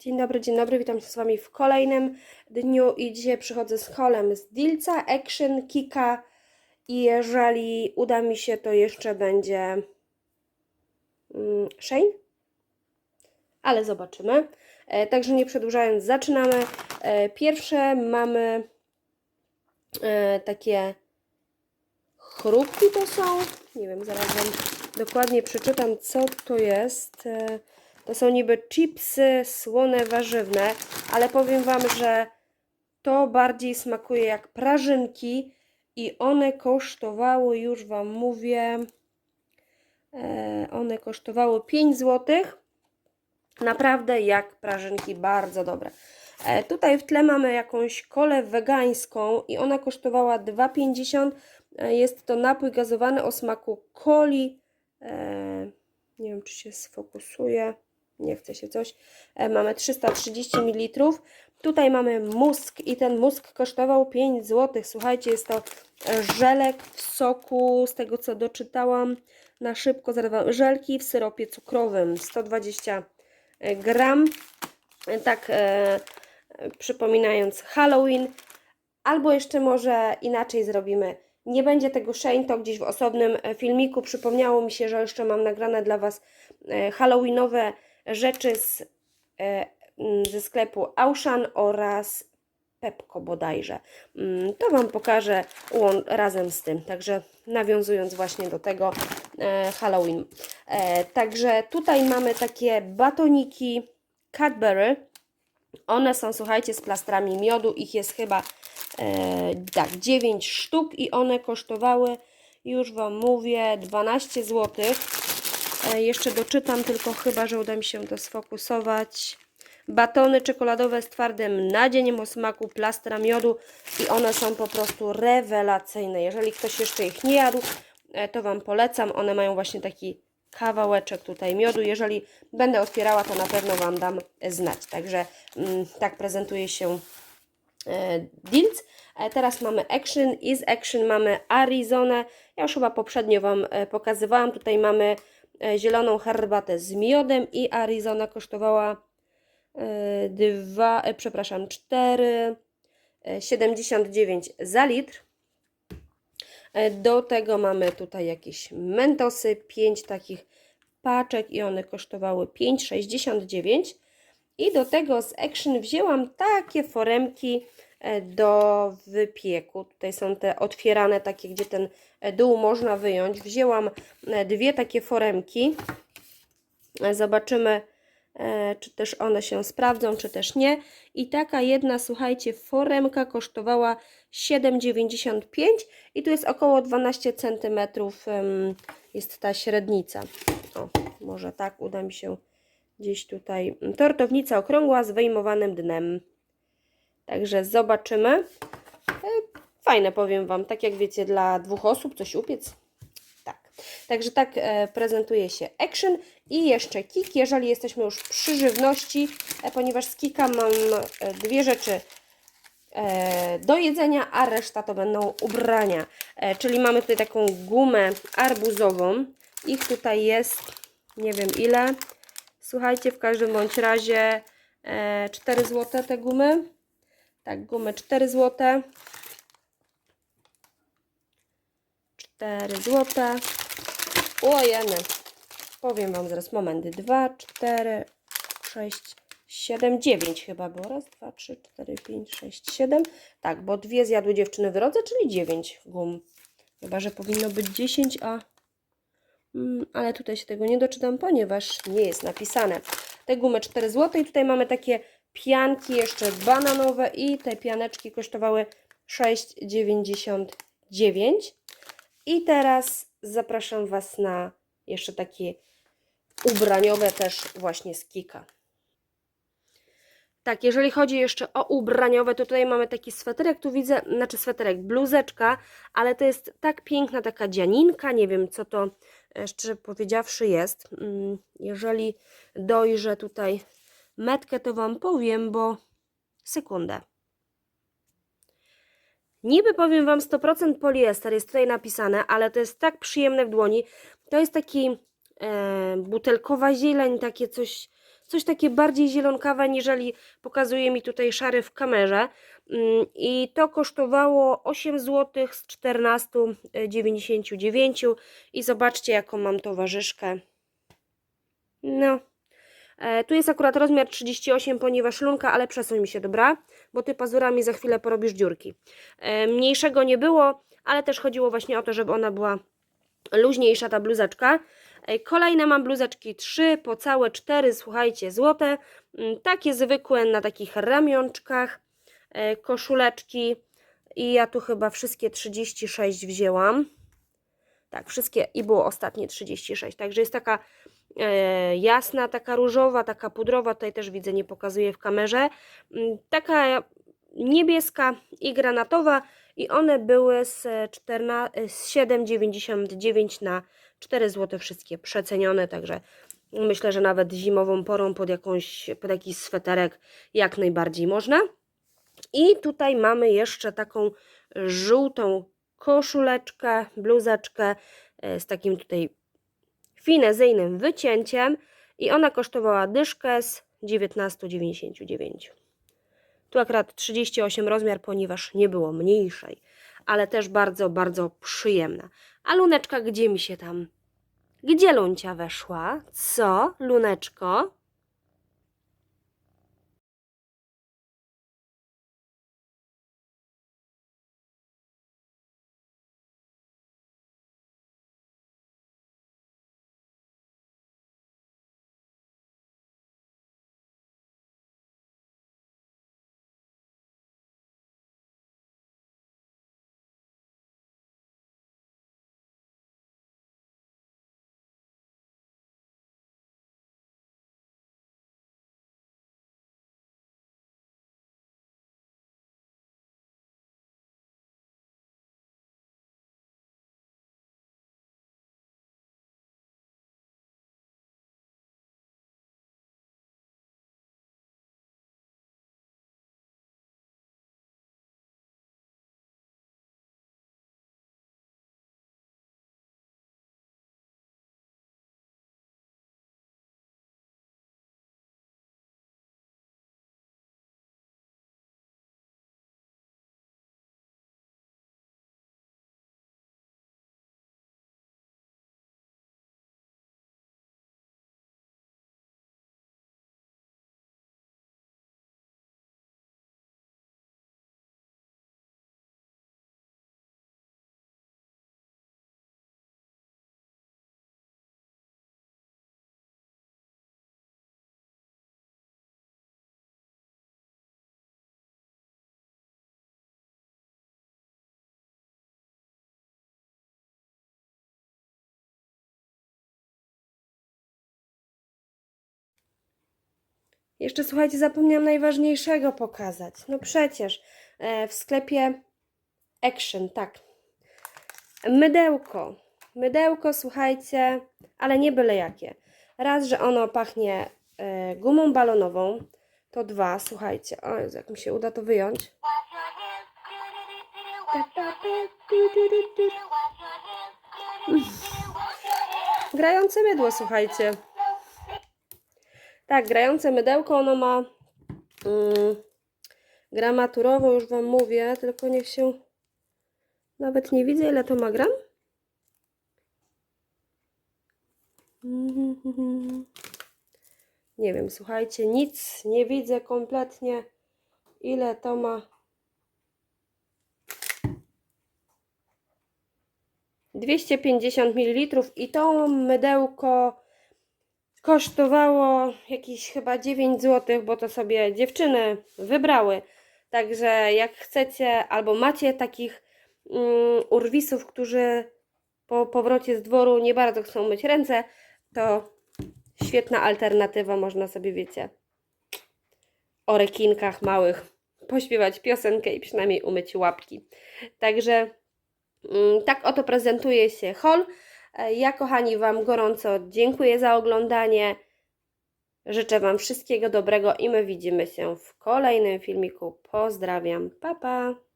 Dzień dobry, dzień dobry, witam się z Wami w kolejnym dniu i dzisiaj przychodzę z holem z Dilca, Action, Kika i jeżeli uda mi się, to jeszcze będzie mm, Shane, ale zobaczymy. E, także nie przedłużając, zaczynamy. E, pierwsze mamy e, takie chrupki to są, nie wiem, zaraz Wam dokładnie przeczytam, co to jest. To są niby chipsy słone warzywne, ale powiem Wam, że to bardziej smakuje jak prażynki i one kosztowały, już Wam mówię, e, one kosztowały 5 zł. Naprawdę jak prażynki, bardzo dobre. E, tutaj w tle mamy jakąś kolę wegańską i ona kosztowała 2,50. E, jest to napój gazowany o smaku coli. Nie wiem, czy się sfokusuje. Nie chce się coś. E, mamy 330 ml. Tutaj mamy musk i ten musk kosztował 5 zł. Słuchajcie, jest to e, żelek w soku, z tego co doczytałam na szybko. Zaraz wam- Żelki w syropie cukrowym 120 gram. E, Tak e, przypominając Halloween. Albo jeszcze może inaczej zrobimy. Nie będzie tego Shane, to gdzieś w osobnym filmiku. Przypomniało mi się, że jeszcze mam nagrane dla Was Halloweenowe rzeczy z, e, mm, ze sklepu Auchan oraz Pepko bodajże. Mm, To Wam pokażę razem z tym, także nawiązując właśnie do tego e, Halloween. E, Także tutaj mamy takie batoniki Cadbury. One są, słuchajcie, z plastrami miodu. Ich jest chyba tak, 9 sztuk i one kosztowały, już Wam mówię, 12 zł. E, jeszcze doczytam, tylko chyba, że uda mi się to sfokusować. Batony czekoladowe z twardym nadzieniem o smaku plastra miodu i one są po prostu rewelacyjne. Jeżeli ktoś jeszcze ich nie jadł, e, to Wam polecam. One mają właśnie taki kawałeczek tutaj miodu. Jeżeli będę otwierała, to na pewno Wam dam znać. Także mm, tak prezentuje się e. E, Teraz mamy Action i z Action mamy Arizonę. Ja już chyba poprzednio Wam pokazywałam. Tutaj mamy zieloną herbatę z miodem i Arizona kosztowała e, dwa, e, przepraszam, 4,79 za litr. E, Do tego mamy tutaj jakieś mentosy, 5 takich paczek i one kosztowały 5,69. I do tego z Action wzięłam takie foremki e, do wypieku. Tutaj są te otwierane takie, gdzie ten e, dół można wyjąć. Wzięłam e, dwie takie foremki. E, Zobaczymy, e, czy też one się sprawdzą, czy też nie. I taka jedna, słuchajcie, foremka kosztowała 7,95 i tu jest około 12 cm jest ta średnica. O, może tak uda mi się gdzieś tutaj. Tortownica okrągła z wyjmowanym dnem. Także zobaczymy. E, Fajne powiem Wam, tak jak wiecie, dla dwóch osób coś upiec. Tak. Także tak e, prezentuje się Action i jeszcze Kik, jeżeli jesteśmy już przy żywności, e, ponieważ z Kika mam dwie rzeczy do jedzenia, a reszta to będą ubrania. Czyli mamy tutaj taką gumę arbuzową. Ich tutaj jest nie wiem ile. Słuchajcie, w każdym bądź razie e, 4 zł te gumy. Tak, gumy 4 zł. 4 zł. Ojeny. Powiem Wam zaraz, moment. 2, 4, 6, 7, 9 chyba było. Raz, 2, 3, 4, 5, 6, 7. Tak, bo dwie zjadły dziewczyny w rodze, czyli 9 gum. Chyba, że powinno być 10, a... Mm, ale tutaj się tego nie doczytam, ponieważ nie jest napisane. Te gumy 4 zł i tutaj mamy takie pianki jeszcze bananowe i te pianeczki kosztowały 6,99. I teraz zapraszam Was na jeszcze takie ubraniowe też właśnie z Kika. Tak, jeżeli chodzi jeszcze o ubraniowe, to tutaj mamy taki sweterek, tu widzę, znaczy sweterek, bluzeczka, ale to jest tak piękna taka dzianinka, nie wiem co to e, szczerze powiedziawszy jest. Mm, Jeżeli dojrzę tutaj metkę, to Wam powiem, bo sekundę. Niby powiem Wam 100% poliester jest tutaj napisane, ale to jest tak przyjemne w dłoni. To jest taki e, butelkowa zieleń, takie coś, coś takie bardziej zielonkawe, niżeli pokazuje mi tutaj szary w kamerze. Mm, I to kosztowało 8 zł z 14,99 i zobaczcie jaką mam towarzyszkę. No, e, tu jest akurat rozmiar 38, ponieważ lunka, ale przesuń mi się, dobra? Bo ty pazurami za chwilę porobisz dziurki. E, mniejszego nie było, ale też chodziło właśnie o to, żeby ona była luźniejsza ta bluzeczka. E, Kolejne mam bluzeczki 3 po całe 4, słuchajcie, złote. Mm, Takie zwykłe na takich ramionczkach, koszuleczki. I ja tu chyba wszystkie 36 wzięłam. Tak, wszystkie i było ostatnie 36. Także jest taka e, jasna, taka różowa, taka pudrowa. Tutaj też widzę, nie pokazuję w kamerze. Mm, Taka niebieska i granatowa i one były z, 14 z 7,99 na 4 zł wszystkie przecenione, także myślę, że nawet zimową porą pod, jakąś, pod jakiś sweterek jak najbardziej można. I tutaj mamy jeszcze taką żółtą koszuleczkę, bluzeczkę e, z takim tutaj finezyjnym wycięciem i ona kosztowała dyszkę z 19,99. Tu akurat 38 rozmiar, ponieważ nie było mniejszej, ale też bardzo, bardzo przyjemna. A luneczka, gdzie mi się tam... Gdzie luncia weszła? Co, luneczko? Jeszcze słuchajcie, zapomniałam najważniejszego pokazać. No przecież e, w sklepie Action, tak. Mydełko. Mydełko, słuchajcie, ale nie byle jakie. Raz, że ono pachnie e, gumą balonową. To dwa, słuchajcie. O, jak mi się uda to wyjąć. Grające mydło, słuchajcie. Tak, grające mydełko, ono ma mm, gramaturowo, już Wam mówię, tylko niech się... Nawet nie widzę, ile to ma gram. Nie wiem, słuchajcie, nic nie widzę kompletnie, ile to ma. 250 ml i to mydełko kosztowało jakieś chyba 9 zł, bo to sobie dziewczyny wybrały. Także jak chcecie albo macie takich mm, urwisów, którzy po powrocie z dworu nie bardzo chcą myć ręce, to świetna alternatywa, można sobie, wiecie, o rekinkach małych pośpiewać piosenkę i przynajmniej umyć łapki. Także mm, tak oto prezentuje się hol. E, Ja, kochani, Wam gorąco dziękuję za oglądanie. Życzę Wam wszystkiego dobrego i my widzimy się w kolejnym filmiku. Pozdrawiam. Pa, pa.